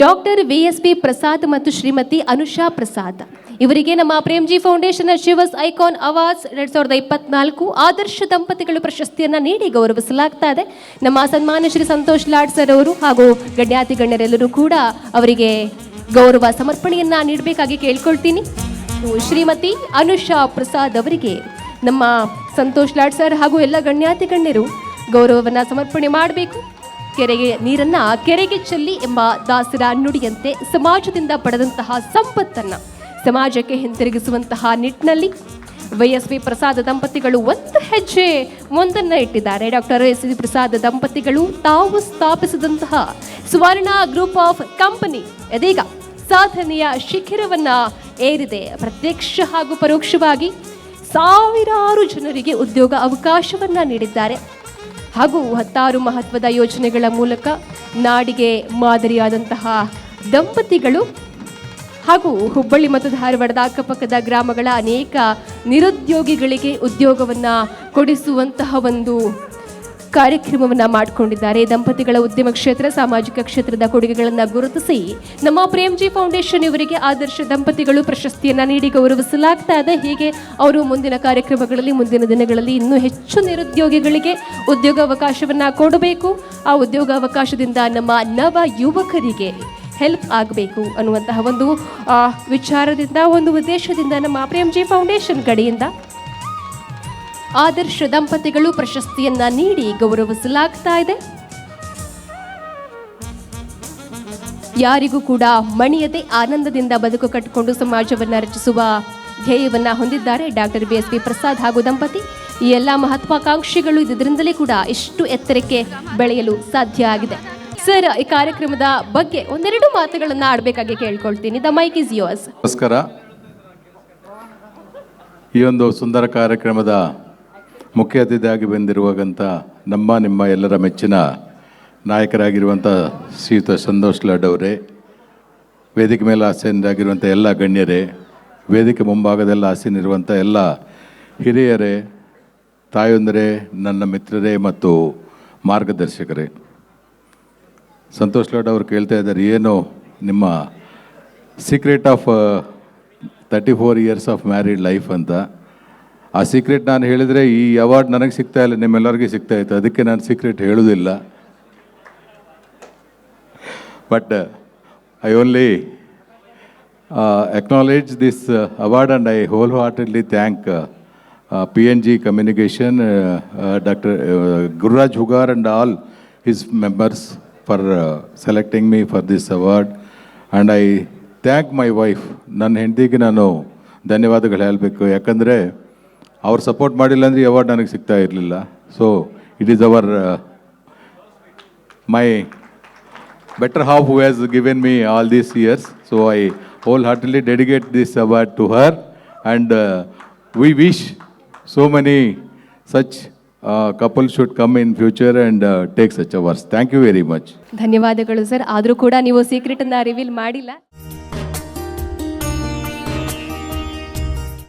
Doctor V S P Prasad ಮತ್ತು ಶ್ರೀಮತಿ ಅನುಷಾ ಪ್ರಸಾದ್. ಇವರಿಗೆ ನಮ್ಮ ಪ್ರೇಮ್ಜಿ ಫೌಂಡೇಶನ್ ಶಿವಸ್ ಐಕಾನ್ ಅವಾರ್ಡ್ಸ್ ಎರಡ್ ಸಾವಿರದ ಇಪ್ಪತ್ನಾಲ್ಕು ಆದರ್ಶ ದಂಪತಿಗಳು ಪ್ರಶಸ್ತಿಯನ್ನು ನೀಡಿ ಗೌರವಿಸಲಾಗ್ತಾ ಇದೆ. ನಮ್ಮ ಸನ್ಮಾನ್ಯ ಶ್ರೀ ಸಂತೋಷ್ ಲಾಡ್ ಸರ್ ಅವರು ಹಾಗೂ ಗಣ್ಯಾತಿ ಗಣ್ಯರೆಲ್ಲರೂ ಕೂಡ ಅವರಿಗೆ ಗೌರವ ಸಮರ್ಪಣೆಯನ್ನ ನೀಡಬೇಕಾಗಿ ಕೇಳ್ಕೊಳ್ತೀನಿ. ಶ್ರೀಮತಿ ಅನುಷಾ ಪ್ರಸಾದ್ ಅವರಿಗೆ ನಮ್ಮ ಸಂತೋಷ್ ಲಾಡ್ ಸರ್ ಹಾಗೂ ಎಲ್ಲ ಗಣ್ಯಾತಿ ಗಣ್ಯರು ಗೌರವವನ್ನು ಸಮರ್ಪಣೆ ಮಾಡಬೇಕು. ಕೆರೆಗೆ ನೀರನ್ನ ಕೆರೆಗೆ ಚೆಲ್ಲಿ ಎಂಬ ದಾಸರ ನುಡಿಯಂತೆ ಸಮಾಜದಿಂದ ಪಡೆದಂತಹ ಸಂಪತ್ತನ್ನ ಸಮಾಜಕ್ಕೆ ಹಿಂತಿರುಗಿಸುವಂತಹ ನಿಟ್ಟಿನಲ್ಲಿ ವೈ ಎಸ್ ಪ್ರಸಾದ ದಂಪತಿಗಳು ಒಂದು ಹೆಜ್ಜೆ ಮುಂದನ್ನ ಇಟ್ಟಿದ್ದಾರೆ. ಡಾಕ್ಟರ್ ಎಸ್ ವಿ ಪ್ರಸಾದ್ ದಂಪತಿಗಳು ತಾವು ಸ್ಥಾಪಿಸಿದಂತಹ ಸುವರ್ಣ ಗ್ರೂಪ್ ಆಫ್ ಕಂಪನಿ. ಇದೀಗ ಸಾಧನೆಯ ಶಿಖರವನ್ನ ಏರಿದೆ. ಪ್ರತ್ಯಕ್ಷ ಹಾಗೂ ಪರೋಕ್ಷವಾಗಿ ಸಾವಿರಾರು ಜನರಿಗೆ ಉದ್ಯೋಗ ಅವಕಾಶವನ್ನ ನೀಡಿದ್ದಾರೆ. ಹಾಗೂ ಹತ್ತಾರು ಮಹತ್ವದ ಯೋಜನೆಗಳ ಮೂಲಕ ನಾಡಿಗೆ ಮಾದರಿಯಾದಂತಹ ದಂಪತಿಗಳು ಹಾಗೂ ಹುಬ್ಬಳ್ಳಿ ಮತ್ತು ಧಾರವಾಡದ ಅಕ್ಕಪಕ್ಕದ ಗ್ರಾಮಗಳ ಅನೇಕ ನಿರುದ್ಯೋಗಿಗಳಿಗೆ ಉದ್ಯೋಗವನ್ನು ಕೊಡಿಸುವಂತಹ ಒಂದು ಕಾರ್ಯಕ್ರಮವನ್ನ ಮಾಡಿಕೊಂಡಿದ್ದಾರೆ. ದಂಪತಿಗಳ ಉದ್ಯಮ ಕ್ಷೇತ್ರ, ಸಾಮಾಜಿಕ ಕ್ಷೇತ್ರದ ಕೊಡುಗೆಗಳನ್ನು ಗುರುತಿಸಿ ನಮ್ಮ ಪ್ರೇಮ್ಜಿ ಫೌಂಡೇಶನ್ ಇವರಿಗೆ ಆದರ್ಶ ದಂಪತಿಗಳು ಪ್ರಶಸ್ತಿಯನ್ನು ನೀಡಿ ಗೌರವಿಸಲಾಗ್ತಾ ಇದೆ. ಹೀಗೆ ಅವರು ಮುಂದಿನ ಕಾರ್ಯಕ್ರಮಗಳಲ್ಲಿ, ಮುಂದಿನ ದಿನಗಳಲ್ಲಿ ಇನ್ನೂ ಹೆಚ್ಚು ನಿರುದ್ಯೋಗಿಗಳಿಗೆ ಉದ್ಯೋಗಾವಕಾಶವನ್ನು ಕೊಡಬೇಕು. ಆ ಉದ್ಯೋಗಾವಕಾಶದಿಂದ ನಮ್ಮ ನವ ಯುವಕರಿಗೆ ಹೆಲ್ಪ್ ಆಗಬೇಕು ಅನ್ನುವಂತಹ ಒಂದು ವಿಚಾರದಿಂದ, ಒಂದು ಉದ್ದೇಶದಿಂದ ನಮ್ಮ ಪ್ರೇಮ್ಜಿ ಫೌಂಡೇಶನ್ ಕಡೆಯಿಂದ ಆದರ್ಶ ದಂಪತಿಗಳು ಪ್ರಶಸ್ತಿಯನ್ನ ನೀಡಿ ಗೌರವಿಸಲಾಗ್ತಾ ಇದೆ. ಯಾರಿಗೂ ಕೂಡ ಮಣಿಯದೆ ಆನಂದದಿಂದ ಬದುಕು ಕಟ್ಟಿಕೊಂಡು ಸಮಾಜವನ್ನ ರಚಿಸುವ ಧ್ಯೇಯವನ್ನ ಹೊಂದಿದ್ದಾರೆ doctor B S P Prasad ಹಾಗೂ ದಂಪತಿ. ಈ ಎಲ್ಲ ಮಹತ್ವಾಕಾಂಕ್ಷಿಗಳು ಇದರಿಂದಲೇ ಕೂಡ ಇಷ್ಟು ಎತ್ತರಕ್ಕೆ ಬೆಳೆಯಲು ಸಾಧ್ಯ ಆಗಿದೆ. ಸರ್, ಈ ಕಾರ್ಯಕ್ರಮದ ಬಗ್ಗೆ ಒಂದೆರಡು ಮಾತುಗಳನ್ನ ಆಡಬೇಕಾಗಿ ಕೇಳ್ಕೊಳ್ತೀನಿ. ದ ಮೈಕ್ ಇಸ್ ಯೋರ್ಸ್ ನಮಸ್ಕಾರ. ಈ ಒಂದು ಸುಂದರ ಕಾರ್ಯಕ್ರಮದ ಮುಖ್ಯ ಅತಿಥಿಯಾಗಿ ಬಂದಿರುವಾಗಂಥ ನಮ್ಮ, ನಿಮ್ಮ ಎಲ್ಲರ ಮೆಚ್ಚಿನ ನಾಯಕರಾಗಿರುವಂಥ ಶ್ರೀಯುತ ಸಂತೋಷ್ ಲಾಡ್ ಅವರೇ, ವೇದಿಕೆ ಮೇಲೆ ಆಸೀನರಾಗಿರುವಂಥ ಎಲ್ಲ ಗಣ್ಯರೇ, ವೇದಿಕೆ ಮುಂಭಾಗದಲ್ಲಿ ಆಸೀನಿರುವಂಥ ಎಲ್ಲ ಹಿರಿಯರೇ, ತಾಯೊಂದರೇ, ನನ್ನ ಮಿತ್ರರೇ ಮತ್ತು ಮಾರ್ಗದರ್ಶಕರೇ. ಸಂತೋಷ್ ಲಾಡ್ ಅವರು ಕೇಳ್ತಾ ಇದ್ದಾರೆ, ಏನು ನಿಮ್ಮ secret of thirty four years of married life ಅಂತ. ಆ ಸೀಕ್ರೆಟ್ ನಾನು ಹೇಳಿದರೆ ಈ ಅವಾರ್ಡ್ ನನಗೆ ಸಿಗ್ತಾ ಇಲ್ಲ, ನಿಮ್ಮೆಲ್ಲರಿಗೂ ಸಿಗ್ತಾ ಇತ್ತು. ಅದಕ್ಕೆ ನಾನು ಸೀಕ್ರೆಟ್ ಹೇಳುವುದಿಲ್ಲ. But I only acknowledge this award and I whole heart ಇಲ್ಲಿ thank P N G communication doctor Gururaj Hugar and all his members for selecting me for this award and I thank my wife ನನ್ನ ಹೆಂಡತಿಗೆ ನಾನು ಧನ್ಯವಾದಗಳು ಹೇಳಬೇಕು. ಯಾಕಂದರೆ ಅವ್ರು support ಮಾಡಿಲ್ಲ ಅಂದರೆ ಅವಾರ್ಡ್ ನನಗೆ ಸಿಗ್ತಾ ಇರಲಿಲ್ಲ. So it is our my better half who has given me all these years so I whole heartedly this this award to her and we wish such uh, couples should come in future and uh, take such awards. Thank you very much. ಧನ್ಯವಾದಗಳು sir ಆದರೂ ಕೂಡ ನೀವು secret ಅನ್ನ reveal ಮಾಡಿಲ್ಲ.